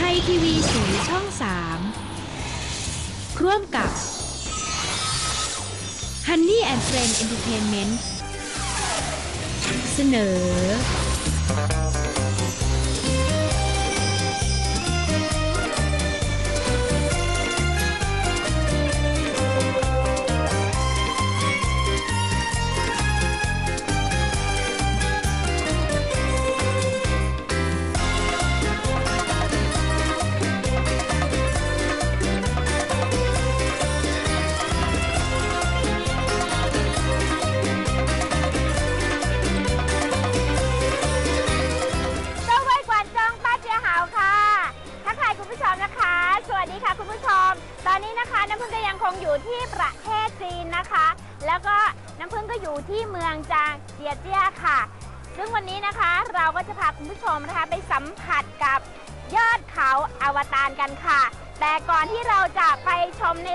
ทยทีวีสีช่อง 3 ร่วมกับ Honey and Friend Entertainment เสนอ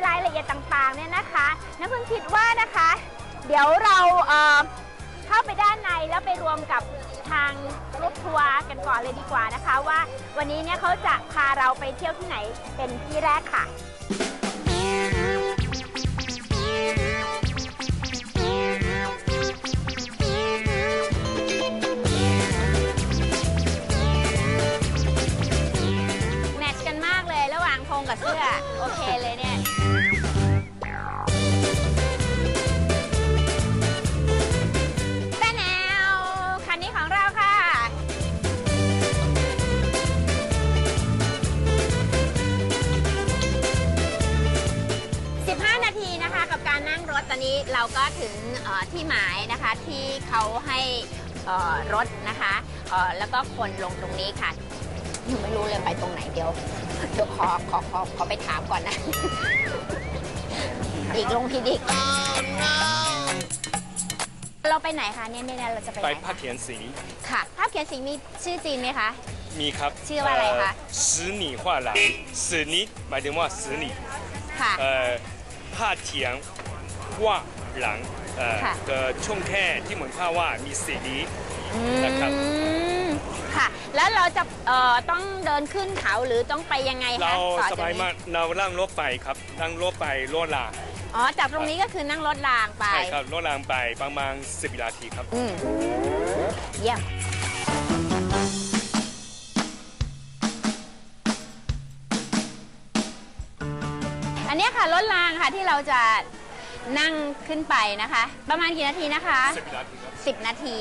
รายละเอียดต่างๆเนี่ยนะคะน้ำพึ่งคิดว่านะคะ เดี๋ยวเราเเข้าไปด้านในแล้วไปรวมกับทางรถทัวร์กันก่อนเลยดีกว่านะคะ ว่าวันนี้เนี่ยเขาจะพาเราไปเที่ยวที่ไหนเป็นที่แรกค่ะ นะคะที่เขาให้เอ่อรถนะคะเอ่อแล้วก็คนลงตรงนี้ค่ะยังไม่รู้เลยไปตรงไหนเดี๋ยวเดี๋ยวขอขอขอขอไปถามก่อนนะ อีกลงพิดิกเราไปไหนคะเนี่ยเนี่ยเราจะไปไห ไป น ผ้าเขียนสี ค่ะภาพเขียนสีมีชื่อจีนไหมคะ มีครับ ชื่อว่าอะไรคะ 十里画廊十里หมายถึงว่า十里 ค่ะ เอ่อผ้าเถียงว่าหลัง เอ่อค่ะ เอ่อช่วงแค่ที่เหมือนผ้าว่ามีสีนี้นะครับอืมค่ะ แล้วเราจะเอ่อต้องเดินขึ้นเขาหรือต้องไปยังไงคะเราต่อสจบายนี้มากเรานั่งรถไปครับนั่งรถไปรถลางอ๋อจากตรงนี้ก็คือนั่งรถรางไป ใช่ครับรถลางไปประมาณ10นาทีครับ อืมเยี่ยม อันเนี้ยค่ะรถรางค่ะที่เราจะ นั่งขึ้นไปนะคะ ประมาณกี่นาทีนะคะ 10 นาทีครับ 10 นาที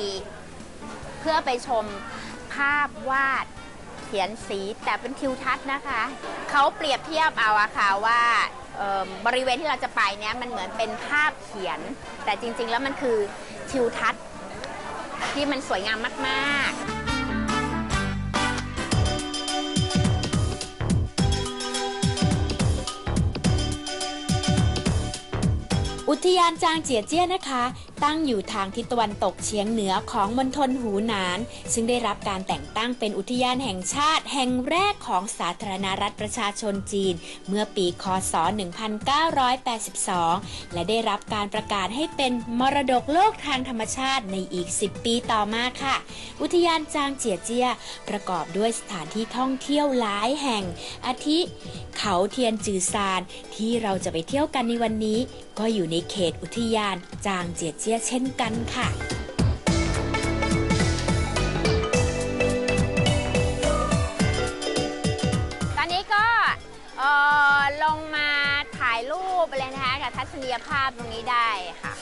เพื่อไปชมภาพวาดเขียนสีแต่เป็นทิวทัศน์นะคะ เขาเปรียบเทียบเอาอะค่ะว่าเอิ่มบริเวณที่เราจะไปเนี้ยมันเหมือนเป็นภาพเขียน แต่จริงๆแล้วมันคือทิวทัศน์ที่มันสวยงามมากๆ อุทยานจางเจียเจี้ยนะคะ ตั้งอยู่ทางทิศตะวันตกเฉียงเหนือของมณฑลหูหนาน ซึ่งได้รับการแต่งตั้งเป็นอุทยานแห่งชาติ แห่งแรกของสาธารณรัฐประชาชนจีน เมื่อปีคศ 1982 และได้รับการประกาศให้เป็นมรดกโลกทางธรรมชาติในอีก 10 ปีต่อมาค่ะ อุทยานจางเจียเจี้ย ประกอบด้วยสถานที่ท่องเที่ยวหลายแห่ง อาทิ เขาเทียนจือซานที่เราจะไปเที่ยวกันในวันนี้ ก็อยู่ในเขตอุทยานจางเจียเจียเช่นกันค่ะตอนนี้ก็ลงมาถ่ายรูปเลยนะคะกับทัศนียภาพตรงนี้ได้ค่ะ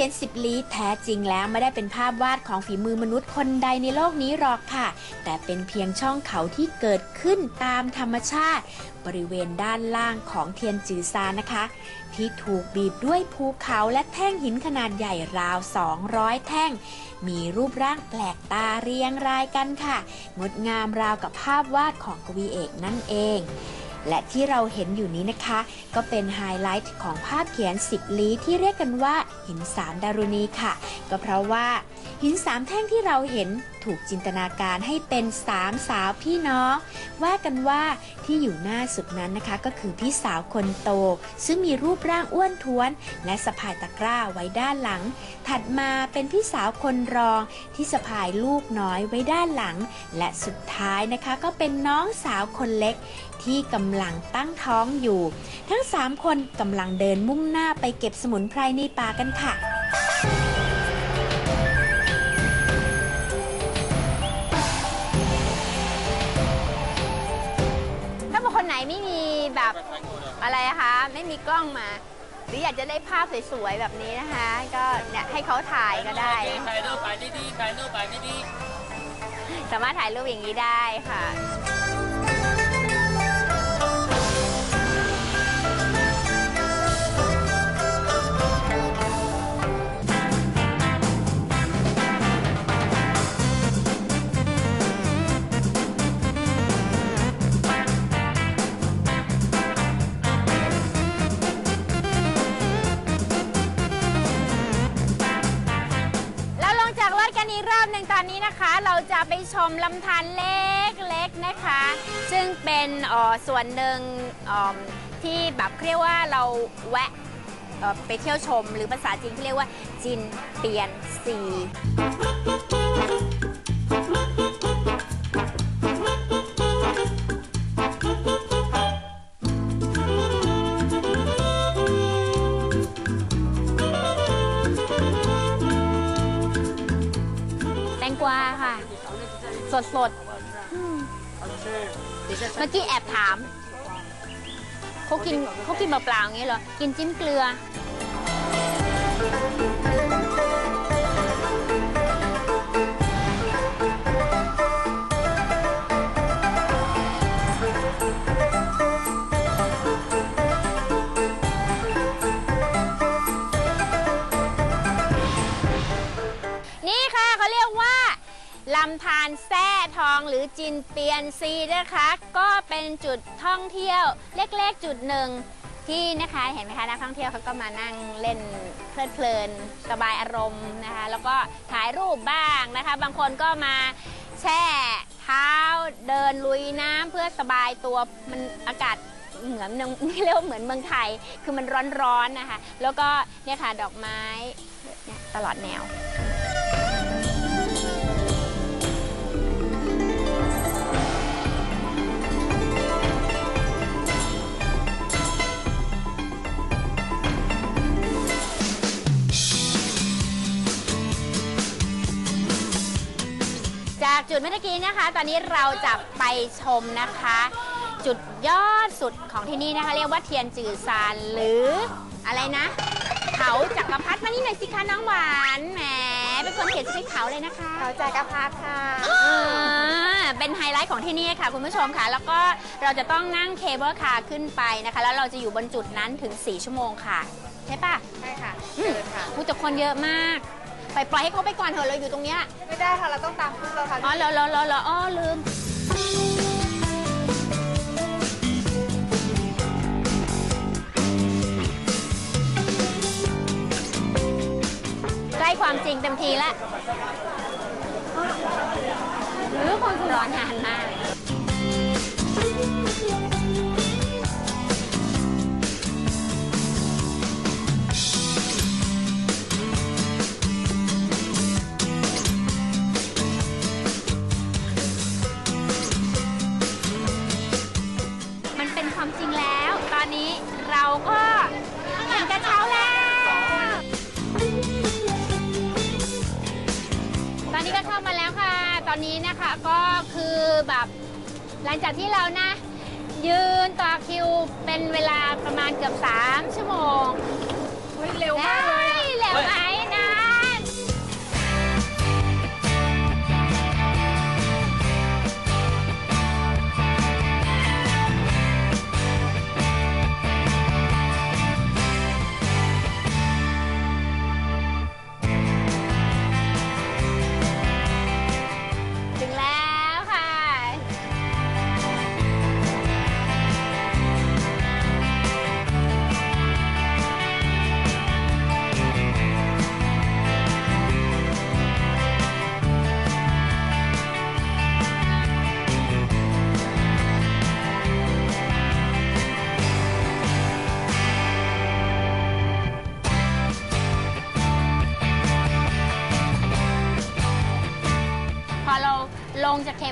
ขียนสิบลี้แท้จริงแล้วไม่ได้เป็นภาพวาดของฝีมือมนุษย์คนใดในโลกนี้หรอกค่ะ แต่เป็นเพียงช่องเขาที่เกิดขึ้นตามธรรมชาติ บริเวณด้านล่างของเทียนจือซานนะคะ ที่ถูกบีบด้วยภูเขาและแท่งหินขนาดใหญ่ราว 200 แท่ง มีรูปร่างแปลกตาเรียงรายกันค่ะ งดงามราวกับภาพวาดของกวีเอกนั่นเอง และที่เราเห็นอยู่นี้นะคะ ก็เป็นไฮไลท์ของภาพเขียน 10 ลี้ที่เรียกกันว่า หินสามดารุณีค่ะ ก็เพราะว่าหินสามแท่งที่เราเห็นถูกจินตนาการให้เป็นสามสาวพี่น้อง ว่ากันว่าที่อยู่หน้าสุดนั้นนะคะ ก็คือพี่สาวคนโต ซึ่งมีรูปร่างอ้วนท้วน และสะพายตะกร้าไว้ด้านหลัง ถัดมาเป็นพี่สาวคนรองที่สะพายลูกน้อยไว้ด้านหลัง และสุดท้ายนะคะก็เป็นน้องสาวคนเล็ก ที่กำลังตั้งท้องอยู่ ทั้ง 3 คนกำลังเดินมุ่งหน้าไปเก็บสมุนไพรในป่ากันค่ะถ้าบางคนไหนไม่มีแบบอะไรอะคะไม่มีกล้องมา หรืออยากจะได้ภาพสวยๆแบบนี้นะคะ ก็เนี่ยให้เขาถ่ายก็ได้ถ่ายรูปไปดีๆถ่ายรูปไปดีสามารถถ่ายรูปอย่างนี้ได้ค่ะ ตอนนี้นะคะเราจะไปชมลำธารเล็กๆนะคะ ซึ่งเป็นออส่วนหนึ่งเอิ่มที่แบบเรียกว่าเราแวะไปเที่ยวชมหรือภาษาจีนที่เรียกว่าจินเปียนซี วาค่ะ สดสดๆอืมเมื่อกี้แอบถามเขากินเขากินเปล่าๆอย่างนี้เหรอ กินจิ้มเกลือ ลำธารแซ่ทองหรือจินเปียนซีนะคะ ก็เป็นจุดท่องเที่ยวเล็กๆจุดหนึ่งที่นะคะเห็นไหมคะนักท่องเที่ยวเขาก็มานั่งเล่นเพลิดเพลินสบายอารมณ์นะคะ แล้วก็ถ่ายรูปบ้างนะคะ บางคนก็มาแช่เท้าเดินลุยน้ำเพื่อสบายตัวมันอากาศเหมือนเรียกว่าเหมือนเมืองไทย คือมันร้อนๆนะคะ แล้วก็เนี่ยค่ะดอกไม้ตลอดแนว จากจุดเมื่อกี้นะคะ ตอนนี้เราจะไปชมนะคะ จุดยอดสุดของที่นี่นะคะ เรียกว่าเทียนจือซานหรืออะไรนะ เขาจักรพรรดิมานี่หน่อยสิคะน้องหวานแหมเป็นคนเขียนชื่อเขาเลยนะคะ เขาจักรพรรดิค่ะอ่าเป็นไฮไลท์ของที่นี่ค่ะคุณผู้ชมค่ะ แล้วก็เราจะต้องนั่งเคเบิลคาร์ขึ้นไปนะคะ แล้วเราจะอยู่บนจุดนั้นถึง 4 ชั่วโมงค่ะ ใช่ปะใช่ค่ะอืมเชิญค่ะผู้จักคนเยอะมาก ไปปล่อยให้เขาไปก่อนเถอะเราอยู่ตรงเนี้ยไม่ได้ค่ะเราต้องตามพวกเราค่ะอ๋อเหรอเหรอเหรอเหรออ๋อลืม ใกล้ความจริงเต็มทีแล้วหรือคนร้อนนานมาก เป็นเวลาประมาณเกือบ 3 ชั่วโมงเร็วมากเลย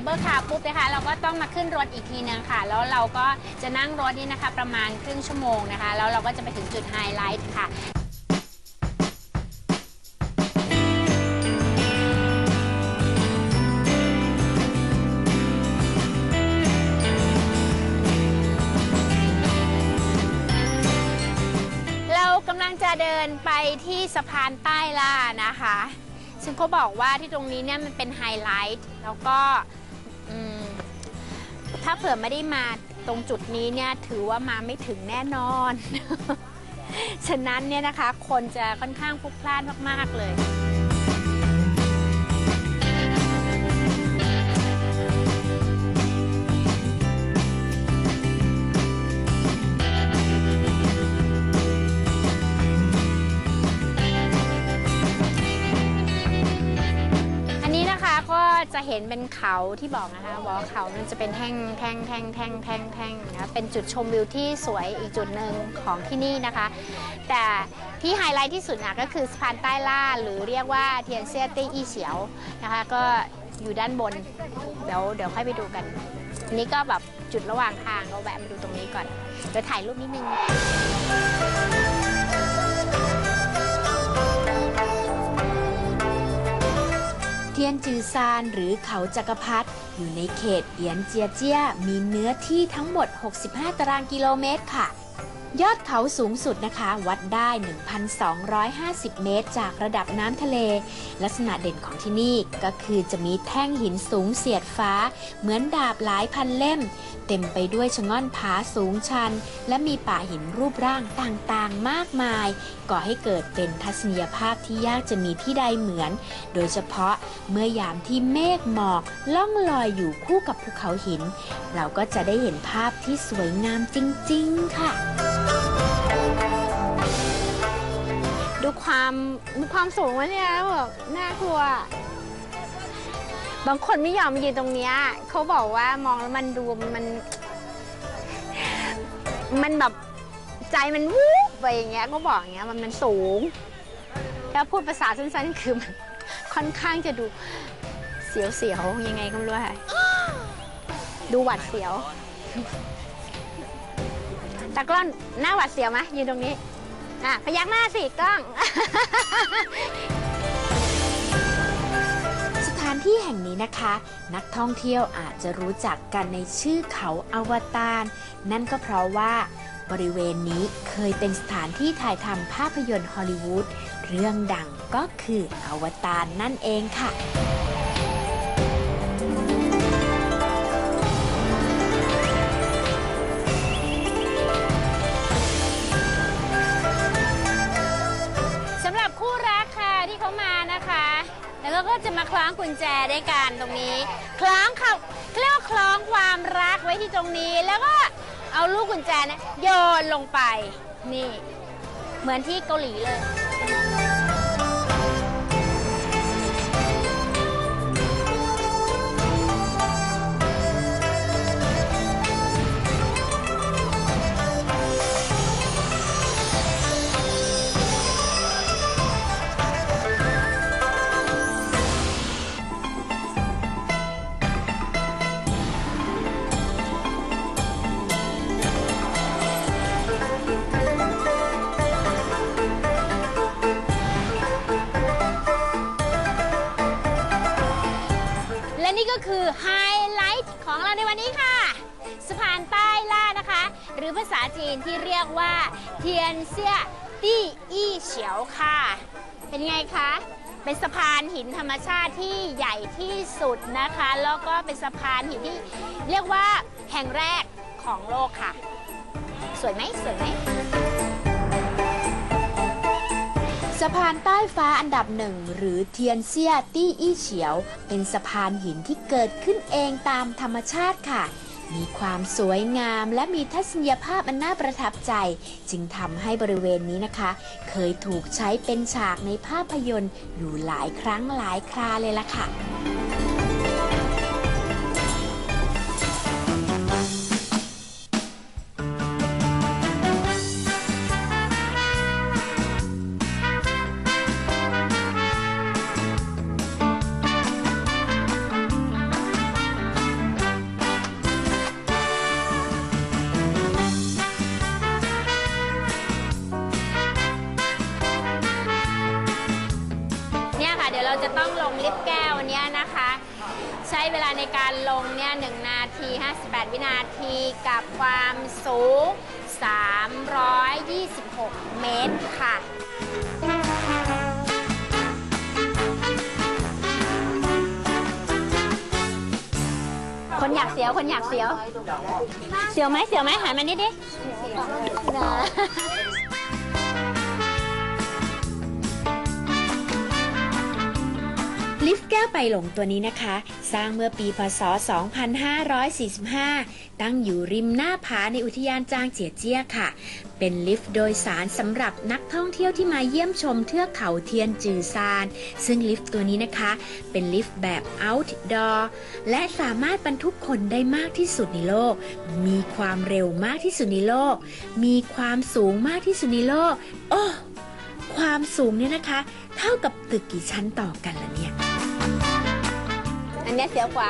เบิลคาร์ปุ๊บนะคะเราก็ต้องมาขึ้นรถอีกทีนึงค่ะ แล้วเราก็จะนั่งรถนี่นะคะ ประมาณครึ่งชั่วโมงนะคะ แล้วเราก็จะไปถึงจุดไฮไลท์ค่ะเรากำลังจะเดินไปที่สะพานใต้ล่านะคะ ซึ่งเขาบอกว่าที่ตรงนี้เนี่ยมันเป็นไฮไลท์ แล้วก็ ถ้าเผื่อไม่ได้มาตรงจุดนี้เนี่ยถือว่ามาไม่ถึงแน่นอน ฉะนั้นเนี่ยนะคะคนจะค่อนข้างพลุกพล่านมาก ๆ เลย จะเห็นเป็นเขาที่บอกนะคะบอกว่าเขามันจะเป็นแท่งแท่งแท่งแท่งแท่งแท่งนะเป็นจุดชมวิวที่สวยอีกจุดหนึ่งของที่นี่นะคะ แต่ที่ไฮไลท์ที่สุดนะก็คือสะพานใต้ล่าหรือเรียกว่าเทียนเซียตี้อีเฉียวนะคะ ก็อยู่ด้านบน เดี๋ยวเดี๋ยวค่อยไปดูกันนนี้ก็แบบจุดระหว่างทางเราแวะมาดูตรงนี้ก่อนเดี๋ยวถ่ายรูปนิดนึง เทียนจือซานหรือเขาจักรพรรดิอยู่ในเขตเอียนเจียเจียมีเนื้อที่ทั้งหมด 65 ตารางกิโลเมตรค่ะ ยอดเขาสูงสุดนะคะ วัดได้ 1,250 เมตร จากระดับน้ำทะเล ลักษณะเด่นของที่นี่ก็คือจะมีแท่งหินสูงเสียดฟ้า เหมือนดาบหลายพันเล่ม เต็มไปด้วยชะง่อนผาสูงชัน และมีป่าหินรูปร่างต่างๆมากมาย ก่อให้เกิดเป็นทัศนียภาพที่ยากจะมีที่ใดเหมือน โดยเฉพาะเมื่อยามที่เมฆหมอกล่องลอยอยู่คู่กับภูเขาหิน เราก็จะได้เห็นภาพที่สวยงามจริง ๆ ค่ะ ความความสูงวะเนี่ยแบบน่ากลัว บางคนไม่ยอมยืนตรงเนี้ยเขาบอกว่ามองแล้วมันดูมัน มันแบบใจมันวูบไปอย่างเงี้ยเขาบอกอย่างเงี้ยมันมันสูง แล้วพูดภาษาสั้นๆคือมันค่อนข้างจะดูเสียวๆยังไงก็ไม่รู้ค่ะดูหวัดเสียวต่กล้องหน้าหวัดเสียวไหมยืนตรงนี้ อะพยักหน้าสิกล้อง สถานที่แห่งนี้นะคะ นักท่องเที่ยวอาจจะรู้จักกันในชื่อเขาอวตาร นั่นก็เพราะว่าบริเวณนี้เคยเป็นสถานที่ถ่ายทำภาพยนตร์ฮอลลีวูดเรื่องดังก็คืออวตารนั่นเองค่ะ แล้วก็จะมาคล้องกุญแจด้วยกันตรงนี้คล้องเขาเรียกว่าคล้องความรักไว้ที่ตรงนี้ แล้วก็เอาลูกกุญแจเนะโยนลงไปนี่ เหมือนที่เกาหลีเลย และนี่ก็คือไฮไลท์ของเราในวันนี้ค่ะ สะพานใต้ล่านะคะ หรือภาษาจีนที่เรียกว่า เทียนเซี่ยตี้อี้เฉียวค่ะ เป็นไงคะเป็นสะพานหินธรรมชาติที่ใหญ่ที่สุดนะคะ แล้วก็เป็นสะพานหินที่เรียกว่าแห่งแรกของโลกค่ะ สวยไหมสวยไหมะพานใต้ฟ้าอันดับหนึ่งหรือเทียนเซียตี้อี้เฉียว เป็นสะพานหินที่เกิดขึ้นเองตามธรรมชาติค่ะ มีความสวยงามและมีทัศนียภาพอันน่าประทับใจ จึงทำให้บริเวณนี้นะคะ เคยถูกใช้เป็นฉากในภาพยนตร์อยู่หลายครั้งหลายคราเลยล่ะค่ะค่ะ เวลาในการลงเนี่ย1นาที 58 วินาทีกับความสูง 326 เมตรค่ะคนอยากเสียว คนอยากเสียว เสียวไหมเสียวไหมหันมานิดดินะ ลิฟต์แก้วไปหลงตัวนี้นะคะ สร้างเมื่อปีพศ 2545 ตั้งอยู่ริมหน้าผาในอุทยานจางเจียเจี้ยค่ะ เป็นลิฟต์โดยสารสำหรับนักท่องเที่ยวที่มาเยี่ยมชมเทือกเขาเทียนจือซาน ซึ่งลิฟต์ตัวนี้นะคะ เป็นลิฟต์แบบ outdoor และสามารถบรรทุกคนได้มากที่สุดในโลก มีความเร็วมากที่สุดในโลก มีความสูงมากที่สุดในโลก โอ้ความสูงเนี่ยนะคะ เท่ากับตึกกี่ชั้นต่อกันล่ะเนี่ย เนี้ยเสียวกว่า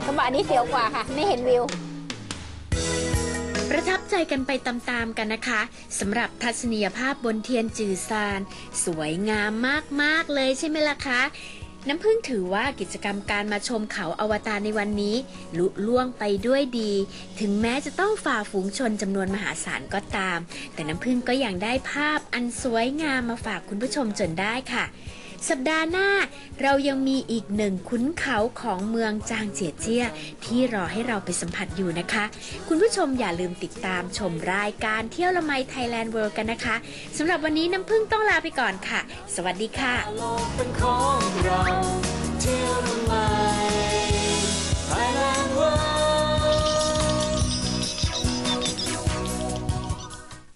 เขาบอกอันนี้เสียวกว่าค่ะ ไม่เห็นวิว ประทับใจกันไปตามๆกันนะคะสำหรับทัศนียภาพบนเทียนจือซาน สวยงามมากๆเลยใช่ไหมล่ะคะน้ำพึ่งถือว่ากิจกรรมการมาชมเขาอวตารในวันนี้ ลุล่วงไปด้วยดี ถึงแม้จะต้องฝ่าฝูงชนจำนวนมหาศาลก็ตาม แต่น้ำพึ่งก็ยังได้ภาพอันสวยงามมาฝากคุณผู้ชมจนได้ค่ะ สัปดาห์หน้าเรายังมีอีกหนึ่งคุ้นเขาของเมืองจางเจียเจียที่รอให้เราไปสัมผัสอยู่นะคะ คุณผู้ชมอย่าลืมติดตามชมรายการเที่ยวละไมไทยแลนด์เวิลด์กันนะคะสำหรับวันนี้น้ำพึ่งต้องลาไปก่อนค่ะ สวัสดีค่ะ